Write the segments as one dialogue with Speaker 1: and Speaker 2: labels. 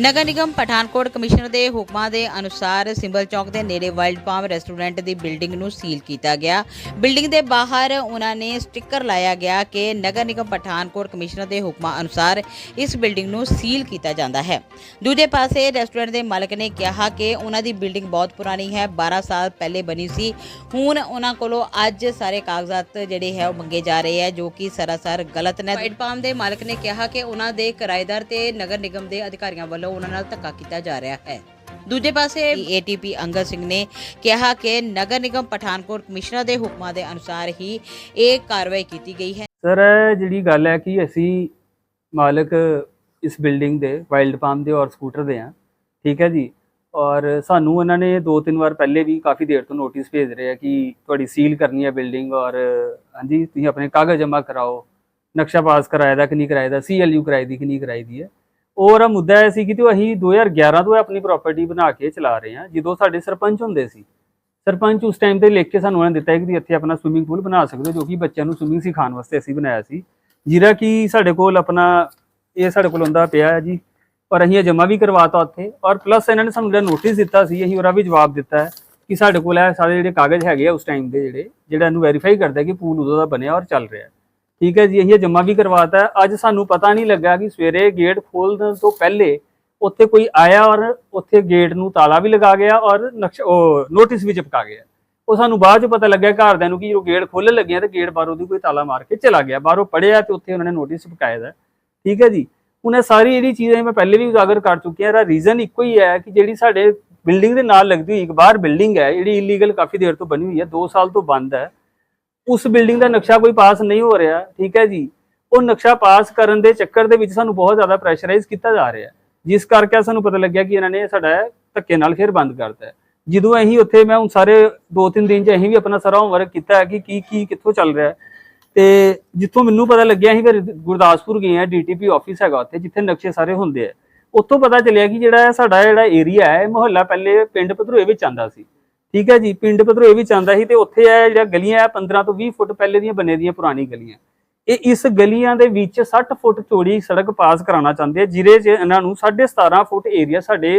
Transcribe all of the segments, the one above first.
Speaker 1: Nagar Nigam Pathankot commissioner ਦੇ ਹੁਕਮਾਂ ਦੇ ਅਨੁਸਾਰ ਸਿੰਬਲ ਚੌਕ ਦੇ ਨੇੜੇ ਵਾਈਲਡ ਪਾਮ ਰੈਸਟੋਰੈਂਟ ਦੀ ਬਿਲਡਿੰਗ ਨੂੰ ਸੀਲ ਕੀਤਾ ਗਿਆ। ਬਿਲਡਿੰਗ ਦੇ ਬਾਹਰ ਉਹਨਾਂ ਨੇ ਸਟicker ਲਾਇਆ ਗਿਆ ਕਿ ਨਗਰ ਨਿਗਮ ਪਠਾਨਕੋਟ ਕਮਿਸ਼ਨਰ ਦੇ ਹੁਕਮਾਂ ਅਨੁਸਾਰ ਇਸ ਬਿਲਡਿੰਗ ਨੂੰ ਸੀਲ ਕੀਤਾ ਜਾਂਦਾ ਹੈ। ਦੂਜੇ ਪਾਸੇ ਰੈਸਟੋਰੈਂਟ ਦੇ ਮਾਲਕ ਨੇ ਕਿਹਾ ਕਿ ਉਹਨਾਂ ਦੀ ਬਿਲਡਿੰਗ ਬਹੁਤ ਪੁਰਾਣੀ ਹੈ 12 ਸਾਲ ਪਹਿਲੇ ਬਣੀ ਸੀ। ਹੁਣ ਉਹਨਾਂ ਕੋਲੋਂ ਅੱਜ ਸਾਰੇ ਕਾਗਜ਼ਾਤ ਜਿਹੜੇ ਹੈ ਉਹ ਮੰਗੇ ਜਾ ਰਹੇ ਹੈ, ਜੋ ਕਿ ਸਰਾਸਰ ਗਲਤ ਨੇ। ਵਾਈਟ ਪਾਮ ਦੇ ਮਾਲਕ ਨੇ ਕਿਹਾ ਕਿ ਉਹਨਾਂ ਦੇ ਕਿਰਾਏਦਾਰ ਤੇ ਨਗਰ ਨਿਗਮ ਦੇ ਅਧਿਕਾਰੀਆਂ ਵੱਲੋਂ ਉਹਨਾਂ ਨਾਲ ਧੱਕਾ ਕੀਤਾ ਜਾ ਰਿਹਾ ਹੈ। ਦੂਜੇ ਪਾਸੇ ਏਟੀਪੀ ਅੰਗਦ ਸਿੰਘ ਨੇ ਕਿਹਾ ਕਿ ਨਗਰ ਨਿਗਮ ਪਠਾਨਕੋਟ ਕਮਿਸ਼ਨਰ ਦੇ ਹੁਕਮਾਂ ਦੇ ਅਨੁਸਾਰ ਹੀ ਇਹ ਕਾਰਵਾਈ ਕੀਤੀ ਗਈ ਹੈ।
Speaker 2: ਸਰ, ਜਿਹੜੀ ਗੱਲ ਹੈ ਕਿ ਅਸੀਂ ਮਾਲਕ ਇਸ ਬਿਲਡਿੰਗ ਦੇ, ਵਾਈਲਡ ਪਾਮ ਦੇ ਔਰ ਸਕੂਟਰ ਦੇ ਆ ਠੀਕ ਹੈ ਜੀ? ਔਰ ਸਾਨੂੰ ਉਹਨਾਂ ਨੇ ਦੋ ਤਿੰਨ ਵਾਰ ਪਹਿਲੇ ਵੀ ਕਾਫੀ ਦੇਰ ਤੋਂ ਨੋਟਿਸ ਭੇਜ ਰਹੇ ਆ ਕਿ ਤੁਹਾਡੀ ਸੀਲ ਕਰਨੀ ਹੈ ਬਿਲਡਿੰਗ ਔਰ ਹਾਂਜੀ, ਤੁਸੀਂ ਆਪਣੇ ਕਾਗਜ਼ ਜਮ੍ਹਾਂ ਕਰਾਓ, ਨਕਸ਼ਾ ਪਾਸ ਕਰਾਇਆ ਦਾ ਕਿ ਨਹੀਂ ਕਰਾਇਆ ਦਾ, ਸੀਐਲਯੂ ਕਰਾਈ ਦੀ ਕਿ ਨਹੀਂ ਕਰਾਈ ਦੀ ਹੈ। ਔਰ ਆ ਮੁੱਦਾ ਇਹ ਸੀ ਕਿ ਤੇ ਅਸੀਂ 2011 ਤੋਂ ਆਪਣੀ ਪ੍ਰਾਪਰਟੀ ਬਣਾ ਕੇ ਚਲਾ ਰਹੇ ਹਾਂ, ਜਦੋਂ ਸਾਡੇ ਸਰਪੰਚ ਹੁੰਦੇ ਸੀ। ਸਰਪੰਚ ਉਸ ਟਾਈਮ ਤੇ ਲਿਖ ਕੇ ਸਾਨੂੰ ਉਹਨਾਂ ਨੇ ਦਿੱਤਾ ਕਿ ਤੁਸੀਂ ਇੱਥੇ ਆਪਣਾ ਸਵਿਮਿੰਗ ਪੂਲ ਬਣਾ ਸਕਦੇ ਹੋ, ਜੋ ਕਿ ਬੱਚਿਆਂ ਨੂੰ ਸਵਿਮਿੰਗ ਸਿਖਾਉਣ ਵਾਸਤੇ ਅਸੀਂ ਬਣਾਇਆ ਸੀ। ਜਿਹੜਾ ਕਿ ਸਾਡੇ ਕੋਲ ਆਪਣਾ, ਇਹ ਸਾਡੇ ਕੋਲ ਹੁੰਦਾ ਪਿਆ ਹੈ ਜੀ ਔਰ ਅਸੀਂ ਇਹ ਜਮ੍ਹਾਂ ਵੀ ਕਰਵਾਤਾ ਉੱਥੇ। ਔਰ ਪਲੱਸ ਇਹਨਾਂ ਨੇ ਸਾਨੂੰ ਜਿਹੜਾ ਨੋਟਿਸ ਦਿੱਤਾ ਸੀ, ਅਸੀਂ ਉਹਦਾ ਵੀ ਜਵਾਬ ਦਿੱਤਾ ਹੈ ਕਿ ਸਾਡੇ ਕੋਲ ਇਹ ਸਾਰੇ ਜਿਹੜੇ ਕਾਗਜ਼ ਹੈਗੇ ਆ ਉਸ ਟਾਈਮ ਦੇ ਜਿਹੜੇ, ਜਿਹੜਾ ਇਹਨੂੰ ਵੈਰੀਫਾਈ ਕਰਦਾ ਕਿ ਪੂਲ ਉਦੋਂ ਦਾ ਬਣਿਆ ਔਰ ਚੱਲ ਰਿਹਾ ਠੀਕ ਹੈ ਜੀ ਅਸੀਂ ਇਹ ਜਮ੍ਹਾਂ ਵੀ ਕਰਵਾਤਾ ਅੱਜ ਸਾਨੂੰ ਪਤਾ ਨਹੀਂ ਲੱਗਾ ਕਿ ਸਵੇਰੇ ਗੇਟ ਖੋਲਣ ਤੋਂ ਪਹਿਲੇ ਉੱਥੇ ਕੋਈ ਆਇਆ ਔਰ ਉੱਥੇ ਗੇਟ ਨੂੰ ਤਾਲਾ ਵੀ ਲਗਾ ਗਿਆ ਔਰ ਨਕਸ਼ਾ ਉਹ ਨੋਟਿਸ ਵੀ ਚਿਪਕਾ ਗਿਆ। ਉਹ ਸਾਨੂੰ ਬਾਅਦ ਚ ਪਤਾ ਲੱਗਿਆ ਘਰਦਿਆਂ ਨੂੰ ਕਿ ਜਦੋਂ ਗੇਟ ਖੋਲ੍ਹਣ ਲੱਗਿਆ ਆ ਤੇ ਗੇਟ ਬਾਹਰੋਂ ਦੀ ਕੋਈ ਤਾਲਾ ਮਾਰ ਕੇ ਚਲਾ ਗਿਆ। ਬਾਹਰੋਂ ਪੜਿਆ ਤੇ ਉੱਥੇ ਉਹਨਾਂ ਨੇ ਨੋਟਿਸ ਚਿਪਕਾਇਆ ਦਾ। ਠੀਕ ਹੈ ਜੀ, ਹੁਣ ਇਹ ਸਾਰੀ ਜਿਹੜੀ ਚੀਜ਼ਾਂ ਮੈਂ ਪਹਿਲੇ ਵੀ ਉਜਾਗਰ ਕਰ ਚੁੱਕਿਆ, ਇਹਦਾ ਰੀਜ਼ਨ ਇੱਕੋ ਹੀ ਹੈ ਕਿ ਜਿਹੜੀ ਸਾਡੇ ਬਿਲਡਿੰਗ ਦੇ ਨਾਲ ਲੱਗਦੀ ਹੋਈ ਇੱਕ ਬਾਹਰ ਬਿਲਡਿੰਗ ਹੈ, ਜਿਹੜੀ ਇਲੀਗਲ ਕਾਫੀ ਦੇਰ ਤੋਂ ਬਣੀ ਹੋਈ ਹੈ 2 ਸਾਲ ਤੋਂ ਬੰਦ ਹੈ। ਉਸ ਬਿਲਡਿੰਗ ਦਾ ਨਕਸ਼ਾ ਕੋਈ ਪਾਸ ਨਹੀਂ ਹੋ ਰਿਹਾ, ਠੀਕ ਹੈ ਜੀ। ਉਹ ਨਕਸ਼ਾ ਪਾਸ ਕਰਨ ਦੇ ਚੱਕਰ ਦੇ ਵਿੱਚ ਸਾਨੂੰ ਬਹੁਤ ਜ਼ਿਆਦਾ ਪ੍ਰੈਸ਼ਰਾਈਜ਼ ਕੀਤਾ ਜਾ ਰਿਹਾ ਜਿਸ ਕਰਕੇ ਸਾਨੂੰ ਪਤਾ ਲੱਗਿਆ ਕਿ ਇਹਨਾਂ ਨੇ ਸਾਡਾ ਧੱਕੇ ਨਾਲ ਫਿਰ ਬੰਦ ਕਰਤਾ ਜਦੋਂ ਅਸੀਂ ਉੱਥੇ ਮੈਂ ਹੁਣ ਸਾਰੇ 2-3 ਦਿਨ ਚ ਅਸੀਂ ਵੀ ਆਪਣਾ ਸਾਰਾ ਹੋਮਵਰਕ ਕੀਤਾ ਹੈ ਕਿ ਕੀ ਕੀ, ਕਿੱਥੋਂ ਚੱਲ ਰਿਹਾ ਹੈ। ਤੇ ਜਿੱਥੋਂ ਮੈਨੂੰ ਪਤਾ ਲੱਗਿਆ, ਅਸੀਂ ਫਿਰ ਗੁਰਦਾਸਪੁਰ ਗਏ ਆ ਡੀਟੀਪੀ ਆਫਿਸ ਹੈਗਾ ਉੱਥੇ, ਜਿੱਥੇ ਨਕਸ਼ੇ ਸਾਰੇ ਹੁੰਦੇ ਆ। ਉੱਥੋਂ ਪਤਾ ਚੱਲਿਆ ਕਿ ਜਿਹੜਾ ਸਾਡਾ ਜਿਹੜਾ ਏਰੀਆ ਹੈ, ਇਹ ਮੁਹੱਲਾ ਪਹਿਲੇ ਪਿੰਡ ਪਧਰੋਏ ਵਿੱਚ ਆਂਦਾ ਸੀ। ਠੀਕ ਹੈ ਜੀ, ਪਿੰਡ ਪੱਧਰੋਂ ਇਹ ਵੀ ਚਾਹੁੰਦਾ ਸੀ ਤੇ ਉੱਥੇ ਇਹ ਜਿਹੜਾ ਗਲੀਆਂ ਹੈ 15 ਤੋਂ 20 ਫੁੱਟ ਪਹਿਲੇ ਦੀਆਂ ਬਣੇ ਦੀਆਂ ਪੁਰਾਣੀ ਗਲੀਆਂ। ਇਹ ਇਸ ਗਲੀਆਂ ਦੇ ਵਿੱਚ 60 ਫੁੱਟ ਚੌੜੀ ਸੜਕ ਪਾਸ ਕਰਾਉਣਾ ਚਾਹੁੰਦੇ ਆ, ਜਿਹਦੇ 'ਚ ਇਹਨਾਂ ਨੂੰ 17.5 ਫੁੱਟ ਏਰੀਆ ਸਾਡੇ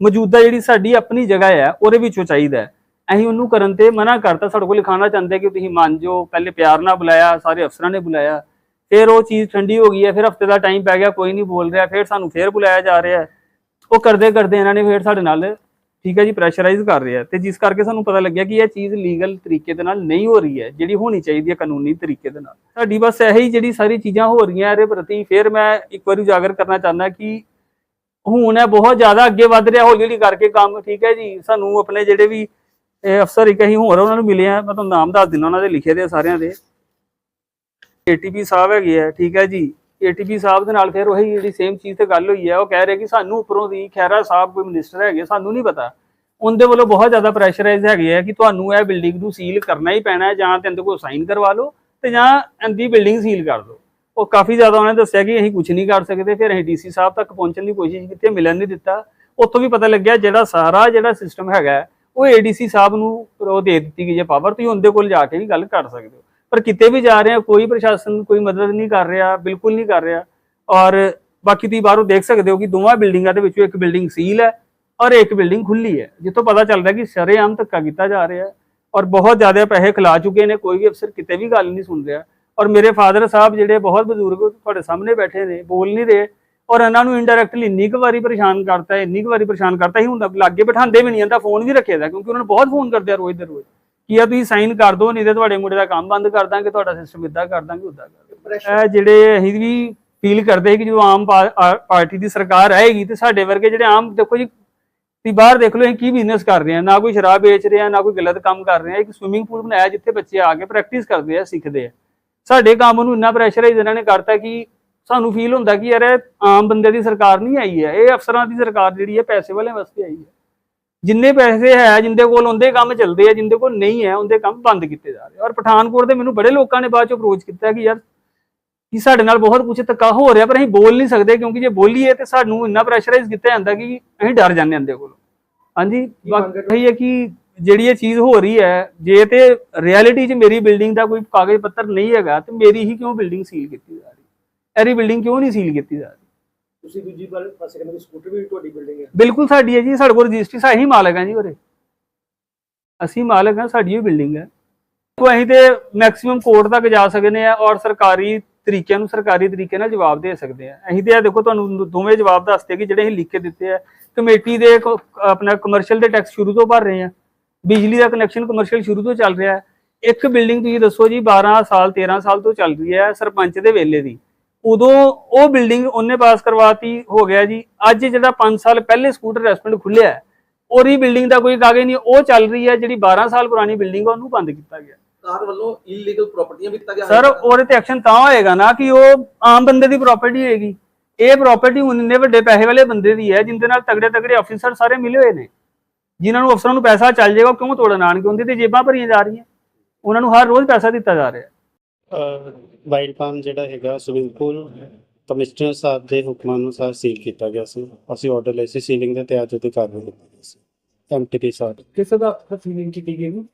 Speaker 2: ਮੌਜੂਦਾ ਜਿਹੜੀ ਸਾਡੀ ਆਪਣੀ ਜਗ੍ਹਾ ਹੈ ਉਹਦੇ ਵਿੱਚੋਂ ਚਾਹੀਦਾ ਅਸੀਂ ਉਹਨੂੰ ਕਰਨ ਤੇ ਮਨਾ ਕਰਤਾ, ਸਾਡੇ ਕੋਲ ਲਿਖਾਣਾ ਚਾਹੁੰਦੇ ਕਿ ਤੁਸੀਂ ਮੰਨ ਜਾਓ ਪਹਿਲੇ ਪਿਆਰ ਨਾਲ ਬੁਲਾਇਆ, ਸਾਰੇ ਅਫਸਰਾਂ ਨੇ ਬੁਲਾਇਆ। ਫਿਰ ਉਹ ਚੀਜ਼ ਠੰਡੀ ਹੋ ਗਈ ਹੈ, ਫਿਰ ਹਫ਼ਤੇ ਦਾ ਟਾਈਮ ਪੈ ਗਿਆ, ਕੋਈ ਨਹੀਂ ਬੋਲ ਰਿਹਾ, ਫਿਰ ਸਾਨੂੰ ਫਿਰ ਬੁਲਾਇਆ ਜਾ ਰਿਹਾ ਉਹ ਕਰਦੇ ਕਰਦੇ ਇਹਨਾਂ ਨੇ ਫਿਰ ਸਾਡੇ ਨਾਲ ਠੀਕ ਹੈ ਜੀ ਪ੍ਰੈਸ਼ਰਾਈਜ਼ ਕਰ ਰਿਹਾ ਤੇ ਜਿਸ ਕਰਕੇ ਸਾਨੂੰ ਪਤਾ ਲੱਗਿਆ ਕਿ ਇਹ ਚੀਜ਼ ਲੀਗਲ ਤਰੀਕੇ ਦੇ ਨਾਲ ਨਹੀਂ ਹੋ ਰਹੀ ਹੈ, ਜਿਹੜੀ ਹੋਣੀ ਚਾਹੀਦੀ ਹੈ ਕਾਨੂੰਨੀ ਤਰੀਕੇ ਦੇ ਨਾਲ। ਸਾਡੀ ਬਸ ਇਹੀ ਜਿਹੜੀ ਸਾਰੀ ਚੀਜ਼ਾਂ ਹੋ ਰਹੀਆਂ ਇਹਦੇ ਪ੍ਰਤੀ ਫਿਰ ਮੈਂ ਇੱਕ ਵਾਰੀ ਉਜਾਗਰ ਕਰਨਾ ਚਾਹੁੰਦਾ ਕਿ ਹੁਣ ਇਹ ਬਹੁਤ ਜ਼ਿਆਦਾ ਅੱਗੇ ਵੱਧ ਰਿਹਾ, ਹੌਲੀ ਹੌਲੀ ਕਰਕੇ ਕੰਮ, ਠੀਕ ਹੈ ਜੀ। ਸਾਨੂੰ ਆਪਣੇ ਜਿਹੜੇ ਵੀ ਅਫਸਰ ਇੱਕ ਅਸੀਂ ਹੋਰ ਉਹਨਾਂ ਨੂੰ ਮਿਲੇ ਆ ਮੈਂ ਤੁਹਾਨੂੰ ਨਾਮ ਦੱਸ ਦਿੰਦਾ ਉਹਨਾਂ ਦੇ ਲਿਖੇ ਦੇ ਸਾਰਿਆਂ ਦੇ। ਏਟੀਪੀ ਸਾਹਿਬ ਹੈਗੇ ਆ, ਠੀਕ ਹੈ ਜੀ। ਏਟੀਪੀ ਸਾਹਿਬ ਦੇ ਨਾਲ ਫਿਰ ਉਹੀ ਜਿਹੜੀ ਸੇਮ ਚੀਜ਼ ਤੇ ਗੱਲ ਹੋਈ ਹੈ ਉਹ ਕਹਿ ਰਹੇ ਕਿ ਸਾਨੂੰ ਉੱਪਰੋਂ ਦੀ ਖੈਰਾ ਸਾਹਿਬ ਕੋਈ ਮਿਨਿਸਟਰ ਹੈਗੇ ਸਾਨੂੰ ਨਹੀਂ ਪਤਾ। ਉਹਦੇ ਵੱਲੋਂ ਬਹੁਤ ਜ਼ਿਆਦਾ ਪ੍ਰੈਸ਼ਰਾਈਜ਼ ਹੈਗੇ ਹੈ ਕਿ ਤੁਹਾਨੂੰ ਇਹ ਬਿਲਡਿੰਗ ਨੂੰ ਸੀਲ ਕਰਨਾ ਹੀ ਪੈਣਾ ਹੈ ਜਾਂ ਤੇ ਇਹਦੇ ਸਾਈਨ ਕਰਵਾ ਲਓ ਤੇ ਜਾਂ ਇਹਦੀ ਬਿਲਡਿੰਗ ਸੀਲ ਕਰ ਦਿਓ। ਉਹ ਕਾਫੀ ਜ਼ਿਆਦਾ ਉਹਨੇ ਦੱਸਿਆ ਕਿ ਅਸੀਂ ਕੁਝ ਨਹੀਂ ਕਰ ਸਕਦੇ ਫਿਰ ਅਸੀਂ ਡੀਸੀ ਸਾਹਿਬ ਤੱਕ ਪਹੁੰਚਣ ਦੀ ਕੋਸ਼ਿਸ਼ ਕੀਤੀ ਮਿਲਣ ਨਹੀਂ ਦਿੱਤਾ। ਉੱਥੋਂ ਵੀ ਪਤਾ ਲੱਗਿਆ ਜਿਹੜਾ ਸਾਰਾ ਜਿਹੜਾ ਸਿਸਟਮ ਹੈਗਾ ਹੈ, ਉਹ ਏਡੀਸੀ ਸਾਹਿਬ ਨੂੰ ਉਹ ਦੇ ਦਿੱਤੀ ਗਈ ਹੈ ਪਾਵਰ ਤੁਸੀਂ ਉਹਦੇ ਕੋਲ ਜਾ ਕੇ ਵੀ ਗੱਲ ਕਰ ਸਕਦੇ ਹੋ। ਪਰ ਕਿਤੇ ਵੀ ਜਾ ਰਹੇ ਆ ਕੋਈ ਪ੍ਰਸ਼ਾਸਨ ਕੋਈ ਮਦਦ ਨਹੀਂ ਕਰ ਰਿਹਾ, ਬਿਲਕੁਲ ਨਹੀਂ ਕਰ ਰਿਹਾ। ਔਰ ਬਾਕੀ ਤੁਸੀਂ ਬਾਹਰੋਂ ਦੇਖ ਸਕਦੇ ਹੋ ਕਿ ਦੋਵਾਂ ਬਿਲਡਿੰਗਾਂ ਦੇ ਵਿੱਚੋਂ ਇੱਕ ਬਿਲਡਿੰਗ ਸੀਲ ਹੈ ਔਰ ਇੱਕ ਬਿਲਡਿੰਗ ਖੁੱਲੀ ਹੈ। ਜਿੱਥੋਂ ਪਤਾ ਚੱਲਦਾ ਕਿ ਸ਼ਰੇਆਮ ਧੱਕਾ ਕੀਤਾ ਜਾ ਰਿਹਾ ਔਰ ਬਹੁਤ ਜ਼ਿਆਦਾ ਪੈਸੇ ਖਿਲਾ ਚੁੱਕੇ ਨੇ, ਕੋਈ ਵੀ ਅਫਸਰ ਕਿਤੇ ਵੀ ਗੱਲ ਨਹੀਂ ਸੁਣ ਰਿਹਾ। ਔਰ ਮੇਰੇ ਫਾਦਰ ਸਾਹਿਬ ਜਿਹੜੇ ਬਹੁਤ ਬਜ਼ੁਰਗ ਤੁਹਾਡੇ ਸਾਹਮਣੇ ਬੈਠੇ ਨੇ, ਬੋਲ ਨਹੀਂ ਰਹੇ ਔਰ ਇਹਨਾਂ ਨੂੰ ਇਨਡਾਇਰੈਕਟਲੀ ਇੰਨੀ ਕੁ ਵਾਰੀ ਪਰੇਸ਼ਾਨ ਕਰਤਾ, ਇੰਨੀ ਕੁ ਵਾਰੀ ਪਰੇਸ਼ਾਨ ਕਰਤਾ ਹੀ ਹੁੰਦਾ ਲਾਗੇ ਬਿਠਾਉਂਦੇ ਵੀ ਨਹੀਂ ਜਾਂਦਾ ਫੋਨ ਵੀ ਰੱਖੇ ਦਾ, ਕਿਉਂਕਿ ਉਹਨਾਂ ਨੂੰ ਬਹੁਤ ਫੋਨ ਕਰਦੇ ਆ ਰੋਜ਼ ਦੇ ਰੋਜ਼। ਕੀ ਆ ਤੁਸੀਂ ਸਾਈਨ ਕਰ ਦਿਓ ਨਹੀਂ ਤੇ ਤੁਹਾਡੇ ਮੁੰਡੇ ਦਾ ਕੰਮ ਬੰਦ ਕਰ ਦਾਂਗੇ ਤੁਹਾਡਾ ਸਿਸਟਮ ਇਦਾਂ ਕਰ ਦਾਂਗੇ ਉਦਾਂ ਕਰ ਦਾਂਗੇ। ਇਹ ਜਿਹੜੇ ਅਸੀਂ ਵੀ ਫੀਲ ਕਰਦੇ ਕਿ ਜਦੋਂ ਆਮ ਆ- ਪਾਰਟੀ ਦੀ ਸਰਕਾਰ ਆਏਗੀ ਤੇ ਸਾਡੇ ਵਰਗੇ ਜਿਹੜੇ ਆਮ ਦੇਖੋ ਜੀ ਤੁਸੀਂ ਬਾਹਰ ਦੇਖ ਲਓ ਅਸੀਂ ਕੀ ਬਿਜ਼ਨਸ ਕਰ ਰਹੇ ਹਾਂ ਨਾ ਕੋਈ ਸ਼ਰਾਬ ਵੇਚ ਰਹੇ ਹਾਂ ਨਾ ਕੋਈ ਗਲਤ ਕੰਮ ਕਰ ਰਹੇ ਹਾਂ ਇੱਕ ਸਵਿਮਿੰਗ ਪੂਲ ਬਣਾਇਆ ਜਿੱਥੇ ਬੱਚੇ ਆ ਕੇ ਪ੍ਰੈਕਟਿਸ ਕਰਦੇ ਆ ਸਿੱਖਦੇ ਆ। ਸਾਡੇ ਕੰਮ ਨੂੰ ਇੰਨਾ ਪ੍ਰੈਸ਼ਰਾਈਜ਼ ਇਹਨਾਂ ਨੇ ਕਰਤਾ ਕਿ ਸਾਨੂੰ ਫੀਲ ਹੁੰਦਾ ਕਿ ਯਾਰ ਆਮ ਬੰਦੇ ਦੀ ਸਰਕਾਰ ਨਹੀਂ ਆਈ ਹੈ ਇਹ ਅਫਸਰਾਂ ਦੀ ਸਰਕਾਰ ਜਿਹੜੀ ਹੈ ਪੈਸੇ ਵਾਲਿਆਂ ਵਾਸਤੇ ਆਈ ਹੈ। ਜਿੰਨੇ ਪੈਸੇ ਹੈ ਜਿੰਦੇ ਕੋਲ ਉਹਦੇ ਕੰਮ ਚੱਲਦੇ ਆ ਜਿੰਦੇ ਕੋਲ ਨਹੀਂ ਹੈ ਉਹਦੇ ਕੰਮ ਬੰਦ ਕੀਤੇ ਜਾ ਰਹੇ ਔਰ ਪਠਾਨਕੋਟ ਦੇ ਮੈਨੂੰ ਬੜੇ ਲੋਕਾਂ ਨੇ ਬਾਅਦ ਚ ਅਪਰੋਚ ਕੀਤਾ ਕਿ ਯਾਰ ਕਿ ਸਾਡੇ ਨਾਲ ਬਹੁਤ ਕੁਝ ਧੱਕਾ ਹੋ ਰਿਹਾ ਪਰ ਅਸੀਂ ਬੋਲ ਨਹੀਂ ਸਕਦੇ ਕਿਉਂਕਿ ਜੇ ਬੋਲੀਏ ਤੇ ਸਾਨੂੰ ਇੰਨਾ ਪ੍ਰੈਸ਼ਰਾਈਜ਼ ਕੀਤਾ ਜਾਂਦਾ ਕਿ ਅਸੀਂ ਡਰ ਜਾਂਦੇ ਹਾਂ ਇਹਦੇ ਕੋਲੋਂ। ਹਾਂਜੀ ਬਾਕੀ ਇਹ ਹੈ ਕਿ ਜਿਹੜੀ ਇਹ ਚੀਜ਼ ਹੋ ਰਹੀ ਹੈ ਜੇ ਤੇ ਰਿਐਲਿਟੀ 'ਚ ਮੇਰੀ ਬਿਲਡਿੰਗ ਦਾ ਕੋਈ ਕਾਗਜ਼ ਪੱਤਰ ਨਹੀਂ ਹੈਗਾ ਤੇ ਮੇਰੀ ਹੀ ਕਿਉਂ ਬਿਲਡਿੰਗ ਸੀਲ ਕੀਤੀ ਜਾ ਰਹੀ ਐਰੀ ਬਿਲਡਿੰਗ ਕਿਉਂ ਨਹੀਂ ਸੀਲ ਕੀਤੀ ਜਾ ਰਹੀ?
Speaker 3: ਤੁਸੀਂ ਦੂਜੀ ਵਾਰ ਪਾਸੇ ਕਹਿੰਦੇ ਸਕੂਟਰ ਵੀ ਤੁਹਾਡੀ ਬਿਲਡਿੰਗ ਹੈ।
Speaker 2: ਬਿਲਕੁਲ ਸਾਡੀ ਹੈ ਜੀ, ਸਾਡੇ ਕੋਲ ਰਜਿਸਟਰੀ ਸਾਹੀ ਮਾਲਕ ਹੈ ਜੀ ਉਰੇ। ਅਸੀਂ ਮਾਲਕ ਹਾਂ, ਸਾਡੀ ਹੀ ਬਿਲਡਿੰਗ ਹੈ। ਕੋ ਅਸੀਂ ਤੇ ਮੈਕਸਿਮਮ ਕੋਰਟ ਤੱਕ ਜਾ ਸਕਦੇ ਆ ਔਰ ਸਰਕਾਰੀ ਤਰੀਕਿਆਂ ਨੂੰ ਸਰਕਾਰੀ ਤਰੀਕੇ ਨਾਲ ਜਵਾਬ ਦੇ ਸਕਦੇ ਆ ਅਸੀਂ ਤੇ ਇਹ ਦੇਖੋ ਤੁਹਾਨੂੰ ਦੋਵੇਂ ਜਵਾਬ ਦੱਸਦੇ ਕਿ ਜਿਹੜੇ ਅਸੀਂ ਲਿਖ ਕੇ ਦਿੱਤੇ ਆ। ਕਮੇਟੀ ਦੇ ਆਪਣਾ ਕਮਰਸ਼ੀਅਲ ਦੇ ਟੈਕਸ ਸ਼ੁਰੂ ਤੋਂ ਭਰ ਰਹੇ ਆ ਬਿਜਲੀ ਦਾ ਕਨੈਕਸ਼ਨ ਕਮਰਸ਼ੀਅਲ ਸ਼ੁਰੂ ਤੋਂ ਚੱਲ ਰਿਹਾ ਇੱਕ ਬਿਲਡਿੰਗ ਤੁਸੀਂ ਦੱਸੋ ਜੀ 12 ਸਾਲ 13 ਸਾਲ ਤੋਂ ਚੱਲ ਰਹੀ ਹੈ ਸਰਪੰਚ ਦੇ ਵੇਲੇ ਦੀ। ਉਦੋਂ ਉਹ ਬਿਲਡਿੰਗ ਉਹਨੇ ਪਾਸ ਕਰਵਾਤੀ ਹੋ ਗਿਆ ਜੀ। ਅੱਜ ਜਿਹੜਾ 5 ਸਾਲ ਪਹਿਲੇ ਸਕੂਟਰ ਰੈਸਟੋਰੈਂਟ ਖੁੱਲਿਆ ਹੈ, ਉਹਦੀ ਬਿਲਡਿੰਗ ਦਾ ਕੋਈ ਕਾਗਜ਼ ਨਹੀਂ ਉਹ ਚੱਲ ਰਹੀ ਹੈ ਜਿਹੜੀ 12 ਸਾਲ ਪੁਰਾਣੀ ਬਿਲਡਿੰਗ ਉਹਨੂੰ ਬੰਦ ਕੀਤਾ ਗਿਆ।
Speaker 4: ਕਾਰ ਵੱਲੋਂ ਇਲੀਗਲ ਪ੍ਰਾਪਰਟੀਆਂ ਵੀ ਦਿੱਤਾ ਗਿਆ
Speaker 2: ਸਰ ਉਹਦੇ ਤੇ ਐਕਸ਼ਨ ਤਾਂ ਹੋਏਗਾ ਨਾ ਕਿ ਉਹ ਆਮ ਬੰਦੇ ਦੀ ਪ੍ਰਾਪਰਟੀ ਹੋਏਗੀ। ਇਹ ਪ੍ਰਾਪਰਟੀ ਇੰਨੇ ਵੱਡੇ ਪੈਸੇ ਵਾਲੇ ਬੰਦੇ ਦੀ ਹੈ ਜਿੰਦੇ ਨਾਲ ਤਗੜੇ ਤਗੜੇ ਅਫੀਸਰ ਸਾਰੇ ਮਿਲੇ ਹੋਏ ਨੇ। ਜਿਨ੍ਹਾਂ ਨੂੰ ਅਫਸਰਾਂ ਨੂੰ ਪੈਸਾ ਚੱਲ ਜਾਏਗਾ ਉਹ ਕਿਉਂ ਤੋੜਨ ਆਣਗੇ ਉਹਦੇ ਤੇ ਜੇਬਾਂ ਭਰੀਆਂ ਜਾ ਰਹੀਆਂ। ਉਹਨਾਂ ਨੂੰ ਹਰ ਰੋਜ਼ ਪੈਸਾ ਦਿੱਤਾ ਜਾ ਰਿਹਾ।
Speaker 5: ਵਾਈਲਡ ਫਾਰਮ ਜਿਹੜਾ ਹੈਗਾ ਸਵਿਮਿੰਗ ਪੂਲ ਕਮਿਸ਼ਨਰ ਸਾਹਿਬ ਦੇ ਹੁਕਮਾਂ ਅਨੁਸਾਰ ਸੀਲ ਕੀਤਾ ਗਿਆ ਸੀ। ਅਸੀਂ ਆਰਡਰ ਲਏ ਸੀ ਸੀਲਿੰਗ ਦੇ ਤੇ ਅੱਜ ਉਹਦੀ ਕਾਰਵਾਈ ਕੀਤੀ ਗਈ ਸੀ। ਐਮਟੀਪੀ ਸਾਹਿਬ।
Speaker 3: ਕਿਸੇ ਦਾ ਫੀਲਿੰਗ ਕੀਤੀ ਗਈ ਨਹੀਂ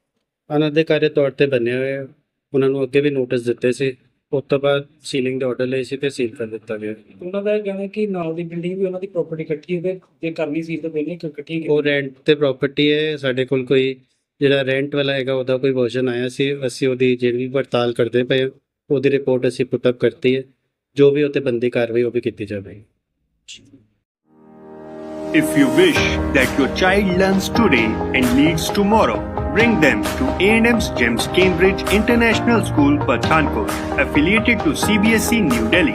Speaker 5: ਅਨਅਧਿਕਾਰੀ ਤੌਰ ਤੇ ਬਣੇ ਹੋਏ ਆ। ਉਹਨਾਂ ਨੂੰ ਅੱਗੇ ਵੀ ਨੋਟਿਸ ਦਿੱਤੇ ਸੀ। ਉਸ ਤੋਂ ਬਾਅਦ ਸੀਲਿੰਗ ਦੇ ਆਰਡਰ ਲਏ ਸੀ ਤੇ ਸੀਲ ਕਰ ਦਿੱਤਾ ਗਿਆ।
Speaker 3: ਉਹਨਾਂ ਦਾ ਇਹ ਕਹਿਣਾ ਕਿ ਨਾਲ ਦੀ ਬਿਲਡਿੰਗ ਵੀ ਉਹਨਾਂ ਦੀ ਪ੍ਰਾਪਰਟੀ ਇਕੱਠੀ ਹੈ ਤੇ ਜੇ ਕਰਨੀ ਸੀ ਤਾਂ ਪਹਿਲੇ ਇਕੱਠੀ
Speaker 5: ਉਹ ਰੈਂਟ ਤੇ ਪ੍ਰਾਪਰਟੀ ਹੈ। ਸਾਡੇ ਕੋਲ ਕੋਈ ਜਿਹੜਾ ਰੈਂਟ ਵਾਲਾ ਹੈਗਾ ਉਹਦਾ ਕੋਈ ਵਰਜ਼ਨ ਆਇਆ ਸੀ ਅਸੀਂ ਉਹਦੀ ਜਿਹੜੀ ਵੀ ਪੜਤਾਲ ਕਰਦੇ ਪਏ ਹਾਂ, ਉਹਦੀ ਰਿਪੋਰਟ ਅਸੀਂ ਪੁੱਟ ਅਪ ਕਰਤੀ ਹੈ ਜੋ ਵੀ ਉੱਤੇ ਬੰਦੀ ਕਾਰਵਾਈ ਉਹ ਵੀ ਕੀਤੀ ਜਾਵੇਗੀ
Speaker 6: If you wish that your child learns today and leads tomorrow, bring them to A&M's GEMS Cambridge International School, Pathankot, affiliated to CBSE E, New Delhi.